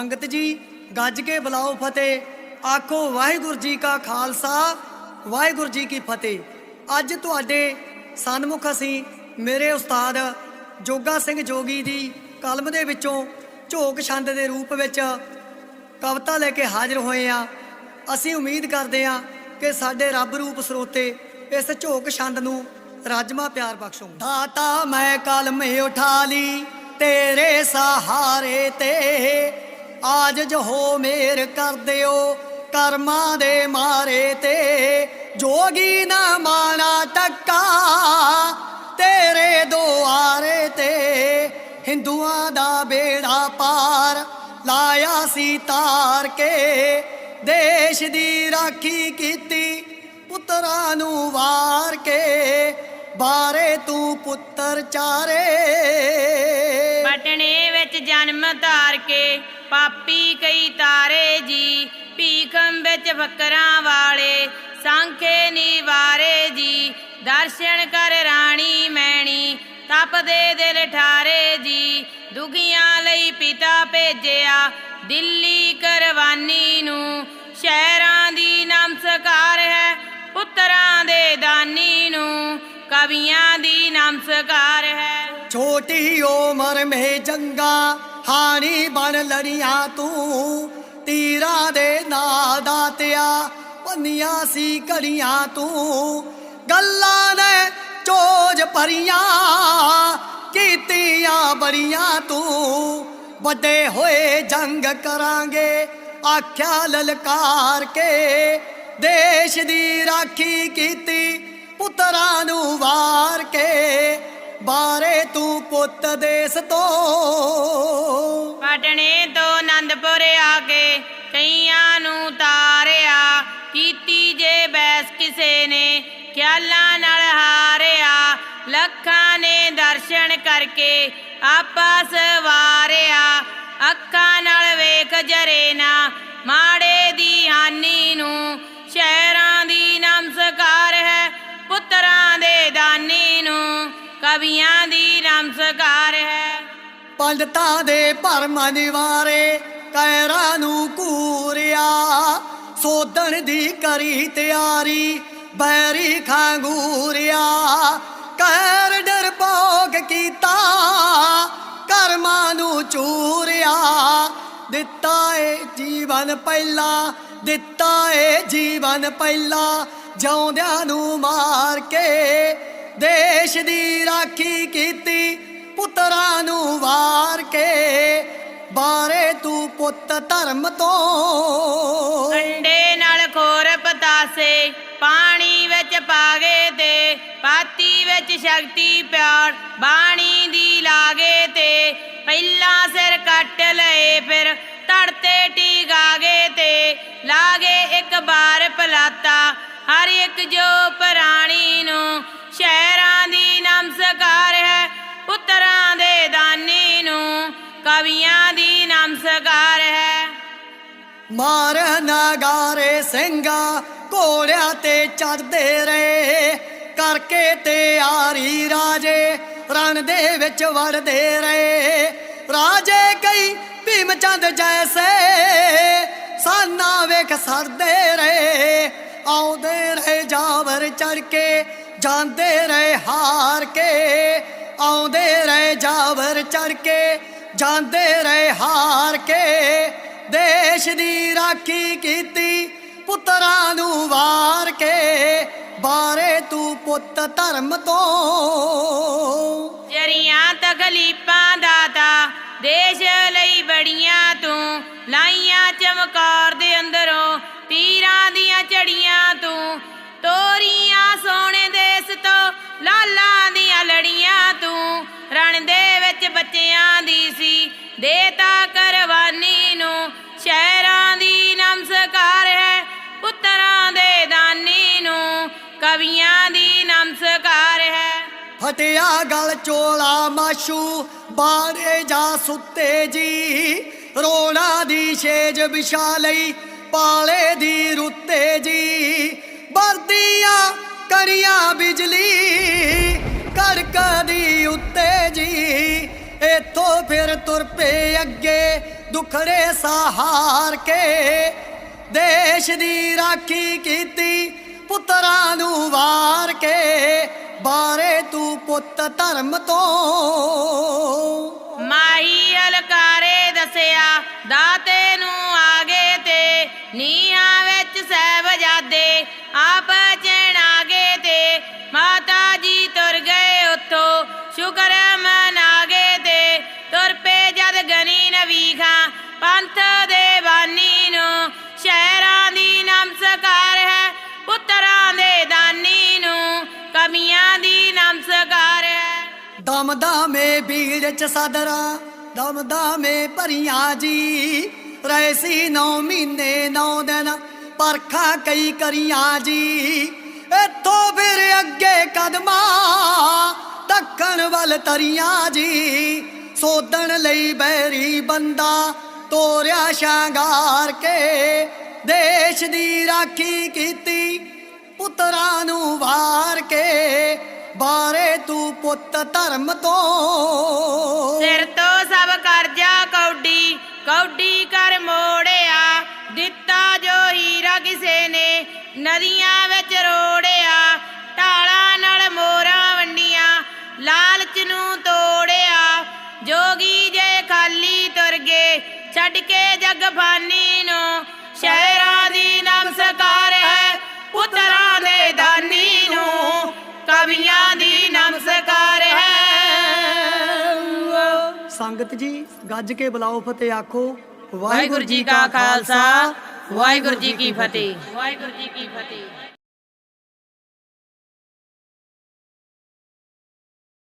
ਸੰਗਤ ਜੀ, ਗੱਜ ਕੇ ਬੁਲਾਓ ਫਤਿਹ। ਆਖੋ, ਵਾਹਿਗੁਰੂ ਜੀ ਕਾ ਖਾਲਸਾ, ਵਾਹਿਗੁਰੂ ਜੀ ਕੀ ਫਤਿਹ। ਅੱਜ ਤੁਹਾਡੇ ਸਨਮੁਖ ਅਸੀਂ ਮੇਰੇ ਉਸਤਾਦ ਜੋਗਾ ਸਿੰਘ ਜੋਗੀ ਦੀ ਕਲਮ ਦੇ ਵਿੱਚੋਂ ਝੋਕ ਛੰਦ ਦੇ ਰੂਪ ਵਿੱਚ ਕਵਿਤਾ ਲੈ ਕੇ ਹਾਜ਼ਰ ਹੋਏ ਆ ਅਸੀਂ ਉਮੀਦ ਕਰਦੇ ਆ ਕਿ ਸਾਡੇ ਰੱਬ ਰੂਪ ਸਰੋਤੇ ਇਸ ਝੋਕ ਛੰਦ ਨੂੰ ਰਾਜਮਾ ਪਿਆਰ ਬਖਸ਼ੋ। ਦਾਤਾ ਮੈਂ ਕਲਮ ਉਠਾ ਲਈ, ਤੇਰੇ ਸਹਾਰੇ ਤੇ ਆਜ ਹੋ ਮੇਰ ਕਰ ਦਿਓ, ਕਰਮਾਂ ਦੇ ਮਾਰੇ ਤੇ। ਜੋਗੀ ਨਾ ਮਾਣਾ ਟੱਕਾ, ਤੇਰੇ ਦੁਆਰੇ ਤੇ। ਹਿੰਦੂਆਂ ਦਾ ਬੇੜਾ ਪਾਰ ਲਾਇਆ ਸੀ ਤਾਰ ਕੇ। ਦੇਸ਼ ਦੀ ਰਾਖੀ ਕੀਤੀ ਪੁੱਤਰਾਂ ਨੂੰ ਵਾਰ ਕੇ। ਬਾਰੇ ਤੂੰ ਪੁੱਤਰ ਚਾਰੇ। ਪਟਨੇ ਵਿੱਚ ਜਨਮ ਧਾਰ ਕੇ ਪਾਪੀ ਕਈ ਤਾਰੇ ਜੀ, ਭੀਖਮ ਵਿੱਚ ਫਕਰਾਂ ਵਾਲੇ, ਸੰਖੇ ਨਿਵਾਰੇ ਜੀ। ਦਰਸ਼ਨ ਕਰ ਰਾਣੀ ਮੈਣੀ ਤਪਦੇ ਦਿਲ ਠਾਰੇ ਜੀ। ਦੁਗੀਆਂ ਲਈ ਪਿਤਾ ਭੇਜਿਆ, ਦਿੱਲੀ ਕਰਵਾਨੀ ਨੂੰ। ਸ਼ਹਿਰਾਂ ਦੀ ਨਮਸਕਾਰ ਹੈ ਪੁੱਤਰਾਂ ਦੇ ਦਾਨੀ ਨੂੰ। ਕਵੀਆਂ ਦੀ ਨਮਸਕਾਰ ਹੈ। ਛੋਟੀ ਉਮਰ ਮੇ ਜੰਗਾ, ਹਾਣੀ ਬਣ ਲੜੀਆਂ ਤੂੰ। ਤੀਰਾ ਦੇ ਨਾਂ ਦਾਤਿਆ, ਪੰਨੀਆਂ ਸੀ ਘੜੀਆਂ ਤੂੰ। ਗੱਲਾਂ ਨੇ ਚੋਜ ਭਰੀਆਂ, ਕੀਤੀਆਂ ਬੜੀਆਂ ਤੂੰ। ਵੱਡੇ ਹੋਏ ਜੰਗ ਕਰਾਂਗੇ, ਆਖਿਆ ਲਲਕਾਰ ਕੇ। ਦੇਸ਼ ਦੀ ਰਾਖੀ ਕੀਤੀ ਪੁੱਤਰਾਂ ਨੂੰ ਵਾਰ ਕੇ ਬਾਰੇ ਤੂੰ ਪੁੱਤ ਦੇਸ ਤੋਂ। ਪਟਨੇ ਤੋਂ ਆਨੰਦਪੁਰ ਆ ਕੇ ਕਈਆਂ ਨੂੰ ਤਾਰਿਆ, ਕੀਤੀ ਜੇ ਬੈਸ ਕਿਸੇ ਨੇ, ਖਿਆਲਾਂ ਨਾਲ ਹਾਰਿਆ, ਲੱਖਾਂ ਨੇ ਦਰਸ਼ਨ ਕਰਕੇ ਆਪਸ ਵਾਰਿਆ ਅੱਖਾਂ ਨਾਲ ਵੇਖ ਜਰੇ ਨਾ ਮਾੜੇ ਕਵੀਆਂ ਦੀ ਨਮਸਕਾਰ ਹੈ। ਪੰਡਤਾਂ ਦੇ ਭਰਮ ਨਿਵਾਰੇ ਕੈਰਾਂ ਨੂੰ ਕੂਰਿਆ। ਸੋਧਣ ਦੀ ਕਰੀ ਤਿਆਰੀ, ਬੈਰੀ ਖਾਂਗੂਰਿਆ। ਕਹਿਰ ਭੋਗ ਕੀਤਾ, ਕਰਮਾਂ ਨੂੰ ਚੂਰਿਆ। ਦਿੱਤਾ ਏ ਜੀਵਨ ਪਹਿਲਾ, ਦਿੱਤਾ ਏ ਜੀਵਨ ਪਹਿਲਾ, ਜਿਉਂਦਿਆਂ ਨੂੰ ਮਾਰ ਕੇ ਦੇਸ਼ ਦੀ ਰਾਖੀ ਕੀਤੀ, ਪੁੱਤਰਾਂ ਨੂੰ ਵਾਰ ਕੇ। ਬਾਰੇ ਤੂੰ ਪੁੱਤ ਧਰਮ ਤੋਂ। ਅੰਡੇ ਨਾਲ ਖੋਰ ਪਤਾਸੇ, ਪਾਣੀ ਵਿੱਚ ਪਾਗੇ ਤੇ, ਪਾਤੀ ਵਿੱਚ ਸ਼ਕਤੀ ਪਿਆਰ, ਬਾਣੀ ਦੀ ਲਾਗੇ ਤੇ। ਪਹਿਲਾਂ ਸਿਰ ਕੱਟ ਲਏ, ਫਿਰ ਧੜ ਤੇ ਟੀਗਾਗੇ ਤੇ। ਲਾਗੇ ਇੱਕ ਬਾਰ ਪਲਾਤਾ, ਹਰ ਇੱਕ ਜੋ ਪ੍ਰਾਣੀ ਨੂੰ ਮਾਰ ਨਗਾਰੇ ਸਿੰਘਾ ਘੋੜਿਆਂ ਤੇ ਚੜਦੇ ਰਹੇ। ਕਰਕੇ ਤੇ ਆਰੀ ਰਾਜੇ ਰਣ ਦੇ ਵਿੱਚ ਵੜਦੇ ਰਹੇ। ਰਾਜੇ ਕਈ ਭੀਮ ਚੰਦ ਜੈਸੇ ਸਾਨਾ ਵੇਖ ਸਰਦੇ ਰਹੇ। ਆਉਂਦੇ ਰਹੇ ਜਾਵਰ ਚੜ ਕੇ, ਜਾਂਦੇ ਰਹੇ ਹਾਰ ਕੇ। ਆਉਂਦੇ ਰਹੇ ਜਾਵਰ ਚੜ ਕੇ, ਜਾਂਦੇ ਰਹੇ ਹਾਰ ਕੇ। ਦੇਸ਼ ਦੀ ਰਾਖੀ ਕੀਤੀ, ਪੁੱਤਰਾਂ ਨੂੰ ਵਾਰ ਕੇ, ਬਾਰੇ ਤੂੰ ਪੁੱਤ ਧਰਮ ਤੋਂ। ਜਰੀਆਂ ਤਕਲੀਫਾਂ ਦਾਤਾ ਦੇਸ਼ ਲਈ ਬੜੀਆਂ ਤੂੰ। ਲਾਈਆਂ ਚਮਕਾਰ ਦੇ ਅੰਦਰੋਂ, ਤੀਰਾਂ ਦੀਆਂ ਚੜੀਆਂ ਤੂੰ। ਤੋਰੀਆਂ ਸੋਨੇ ਦੇਸ ਤੋਂ ਲਾਲਾਂ ਦੀਆਂ ਲੜੀਆਂ ਤੂੰ। ਰਣ ਦੇ ਵਿੱਚ ਬੱਚਿਆਂ ਦੀ ਸੀ, ਦੇਤਾ ਕਰਵਾਨੀ ਫਟਿਆ ਗਲ ਚੋਲਾ ਮਾਸ਼ੂ, ਬਾਰੇ ਜਾ ਸੁੱਤੇ ਜੀ। ਰੋਣਾ ਦੀ ਛੇਜ ਵਿਛਾ ਲਈ, ਪਾਲੇ ਦੀ ਰੁੱਤੇ ਜੀ। ਵਰਦੀਆਂ ਕਰੀਆਂ ਬਿਜਲੀ ਕੜਕਦੀ ਉੱਤੇ ਜੀ। ਇੱਥੋਂ ਫਿਰ ਤੁਰ ਪਏ ਅੱਗੇ ਦੁਖੜੇ ਸਹਾਰ ਕੇ। ਦੇਸ਼ ਦੀ ਰਾਖੀ ਕੀਤੀ ਪੁੱਤਰਾਂ ਨੂੰ ਵਾਰ ਕੇ। ਬਾਰੇ ਤੂੰ ਪੁੱਤ ਧਰਮ ਤੋਂ। ਮਾਹੀ ਅਲਕਾਰੇ ਦੱਸਿਆ, ਦਾਤੇ ਨੂੰ ਆਗੇ ਤੇ, ਨੀਹਾਂ ਵਿੱਚ ਸਹਿਬਜ਼ਾਦੇ ਆਪ ਚੈਣਾਗੇ ਤੇ। ਮਾਤਾ ਜੀ ਤੁਰ ਗਏ ਉੱਥੋਂ, ਸ਼ੁਕਰ ਮਨਾਗੇ ਤੇ। ਤੁਰ ਪੇ ਜਦ ਗਨੀ ਨਵੀਖਾਂ, ਪੰਥ ਦੇ ਬਾਨੀ ਨੂੰ, ਸ਼ਹਿਰਾਂ ਦੀ ਨਮਸਕਾਰ ਦਮਦਮੇ ਬੀੜ ਚ ਸਦਰਾ, ਦਮਦਮੇ ਭਰੀਆਂ ਜੀ। ਰੈਸੀ ਨੌ ਮਹੀਨੇ, ਨੌ ਦਿਨ ਪਰਖਾ ਕਈ ਕਰੀਆਂ ਜੀ। ਇੱਥੋਂ ਫਿਰ ਅੱਗੇ ਕਦਮਾਂ ਦੱਖਣ ਵੱਲ ਤਰੀਆਂ ਜੀ। ਸੋਧਣ ਲਈ ਬੈਰੀ ਬੰਦਾ ਤੋਰਿਆ ਸ਼ਾਂਗਾਰ ਕੇ। ਦੇਸ਼ ਦੀ ਰਾਖੀ ਕੀਤੀ ਪੁੱਤਰਾਂ ਨੂੰ ਵਾਰ ਕੇ। ਬਾਰੇ ਤੂੰ ਪੁੱਤ ਧਰਮ ਤੋਂ। ਸਿਰ ਤੋਂ ਸਭ ਕਰਜਾ ਕੌਡੀ ਕੌਡੀ ਕਰ ਮੋੜਿਆ। ਦਿੱਤਾ ਜੋ ਹੀਰਾ ਕਿਸੇ ਨੇ, ਨਦੀਆਂ ਵਿੱਚ ਰੋੜਿਆ। ਢਾਲਾਂ ਨਾਲ ਮੋਰਾਂ ਵੰਡੀਆਂ, ਲਾਲਚ ਨੂੰ ਤੋੜਿਆ। ਜੋਗੀ ਜੇ ਖਾਲੀ ਤੁਰ ਗਏ, ਛੱਡ ਕੇ ਜਗ ਫਾਨੀ ਨੂੰ। ਸ਼ਹਿਰ ਸੰਗਤ ਜੀ ਗੱਜ ਕੇ ਬੁਲਾਓ ਫਤਿਹ ਆਖੋ। ਵਾਹਿਗੁਰੂ ਜੀ ਕਾ ਖਾਲਸਾ ਵਾਹਿਗੁਰੂ ਜੀ ਕੀ ਫਤਿਹ। ਵਾਹਿਗੁਰੂ ਜੀ ਕੀ ਫਤਿਹ।